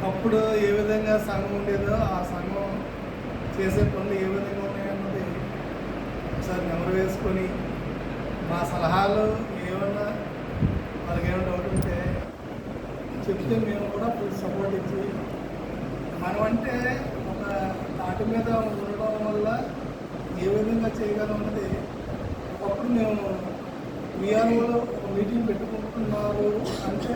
ఒకప్పుడు ఏ విధంగా సంఘం ఉండేదో ఆ సంఘం చేసే పనులు ఏ విధంగా ఉన్నాయన్నది ఒకసారి నెమరు వేసుకొని మా సలహాలు ఏమన్నా వాళ్ళకి ఏమైనా డౌట్ ఉంటే చెప్తే మేము కూడా ఫుల్ సపోర్ట్ ఇచ్చి మనం అంటే ఒక తాటి మీద ఉండడం వల్ల ఏ విధంగా చేయగలం అన్నది ఒకప్పుడు మేము విఆర్ఓలో మీటింగ్ పెట్టుకుంటున్నారు అంటే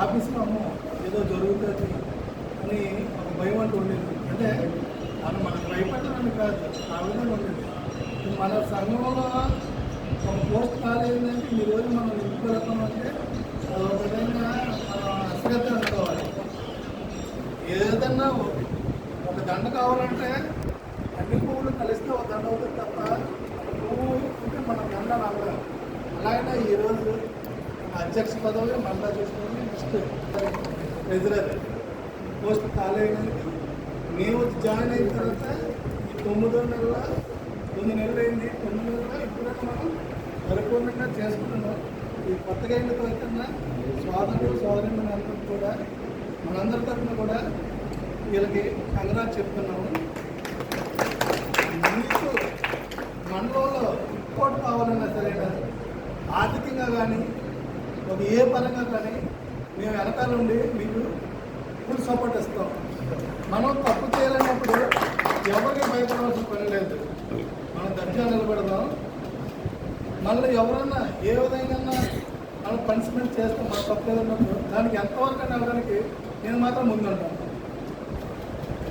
ఆపిస్తాము ఏదో జరుగుతుంది అని ఒక భయం అంటూ ఉండేది. అంటే అది మనకు భయపడడానికి కాదు ఆ విధంగా ఉండేది మన సంఘంలో ఒక పోస్ట్ కాలేదంటే ఈ రోజు మనం నింపుకెళ్తాం అంటే అది ఒక విధంగా మనం అశ్రద్ధ అనుకోవాలి. ఏదన్నా ఒక- దండ కావాలంటే అన్ని పువ్వులు కలిస్తే ఒక దండ అవుతుంది తప్ప పువ్వు ఉంటే మనం దండ రాదు అలాగే ఈరోజు అధ్యక్ష పదవి మళ్ళా చూసుకొని ఫస్ట్ ట్రెజరర్ పోస్ట్ కాలేయడానికి మేము జాయిన్ అయిన తర్వాత ఈ తొమ్మిదో నెలల తొమ్మిది నెలలు అయింది తొమ్మిది నెలల ఇప్పుడు మనం పరిపూర్ణంగా చేసుకుంటున్నాం ఈ కొత్తగా అయిన తర్వాత స్వాతంత్ర సోదరులు అందరూ కూడా మనందరి తరఫున కూడా వీళ్ళకి కంగనా చెప్తున్నాము మీకు మండలంలో ఇంపోర్ట్ కావాలన్నా సరైన ఆర్థికంగా కానీ ఒక ఏ పరంగా కానీ మేము వెనకాల నుండి మీకు ఫుల్ సపోర్ట్ ఇస్తాం. మనం తప్పు చేయాలన్నప్పుడు ఎవరికి భయపడవలసిన పని లేదు. మనం దర్జా నిలబడదాం. మళ్ళీ ఎవరన్నా ఏ విధంగా మనం పనిష్మెంట్ చేస్తాం మన తప్పు ఏదన్నప్పుడు దానికి ఎంతవరకు వెళ్ళడానికి నేను మాత్రం ముందుంటాను.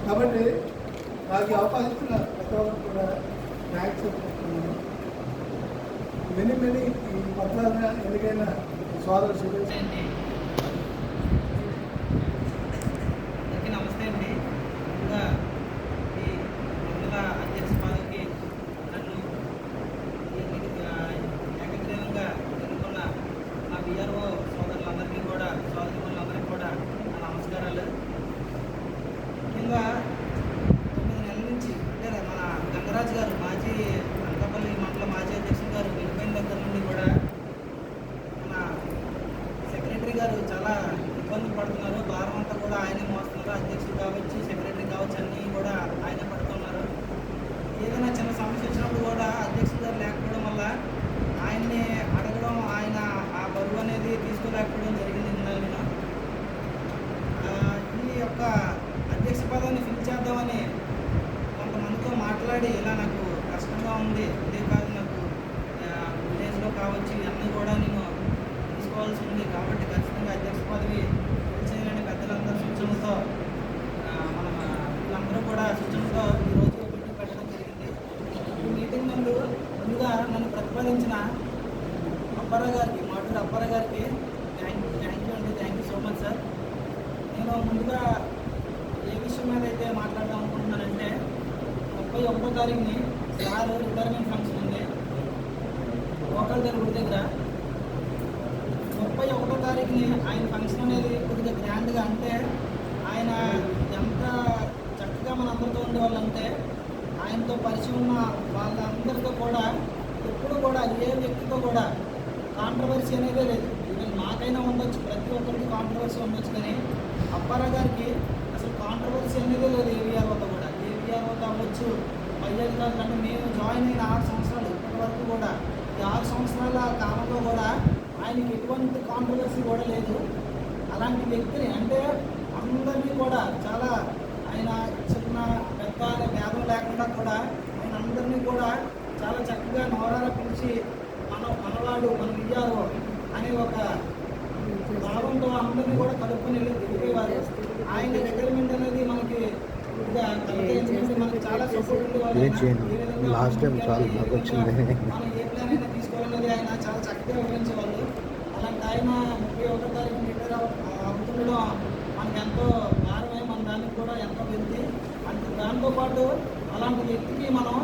కాబట్టి నాకు అవకాశం ఇచ్చిన ప్రతి ఒక్కరు కూడా థ్యాంక్స్ చెప్పుకుంటున్నాను మెనీ మెనీ ఈ పత్రాలుగా ఎందుకైనా సోదరు জ্বালা సంపాదించిన ప్రతిపాదించిన అప్పారావు గారికి మాటూరు అప్పారావు గారికి థ్యాంక్ థ్యాంక్ యూ అండి. Thank you so much sir నేను ముందుగా ఏ విషయం మీద అయితే మాట్లాడదాం అనుకుంటున్నానంటే ముప్పై ఒకటో తారీఖుని సార్ రిటైర్మెంట్ ఫంక్షన్ ఉంది. లోకల్ గుడి దగ్గర. ముప్పై ఒకటో తారీఖుని ఆయన ఫంక్షన్ అనేది కొద్దిగా గ్రాండ్గా అంటే ఆయన ఎంత చక్కగా మన అందరితో ఉండేవాళ్ళంటే ఆయనతో పరిచయం ఉన్న వాళ్ళందరితో కూడా ఎప్పుడు కూడా ఏ వ్యక్తితో కూడా కాంట్రవర్సీ అనేదే లేదు. ఈవెన్ నాకైనా ఉండొచ్చు ప్రతి ఒక్కరికి కాంట్రవర్సీ ఉండొచ్చు కానీ అప్పారా గారికి అసలు కాంట్రవర్సీ అనేదే లేదు ఏవిఆర్ఓతో కూడా. ఏవిఆర్ఓతో అవ్వచ్చు పై అధికారులు అంటే మేము జాయిన్ అయిన ఆరు సంవత్సరాలు ఇప్పటి వరకు కూడా ఈ ఆరు సంవత్సరాల కాలంలో కూడా ఆయనకి ఎటువంటి కాంట్రవర్సీ కూడా లేదు. అలాంటి వ్యక్తిని అంటే అందరినీ కూడా చాలా ఆయన చిన్న పెద్ద భేదం లేకుండా కూడా ఆయన అందరినీ కూడా చాలా చక్కగా నోరాల పిలిచి మన మనవాడు మన ఇయ్యారు అనే ఒక భావంతో అందరినీ కూడా కలుపుకొని వెళ్ళి దిగిపోయేవారు ఆయన రిటైర్మెంట్ అనేది మనకి మనకి చాలా సపోర్ట్ లాస్ట్ టైం చాలా బాగా వచ్చింది. మనం ఏ ప్లాన్ అయినా ఆయన చాలా చక్కగా వివరించేవాళ్ళు అలాంటి ఆయన ముప్పై ఒకటో తారీఖు రిటైర్ అవుతుండడం మనకి ఎంతో భారమే మన దానికి కూడా ఎంతో వెళ్తే అంటే దాంతో పాటు అలాంటి వ్యక్తికి మనం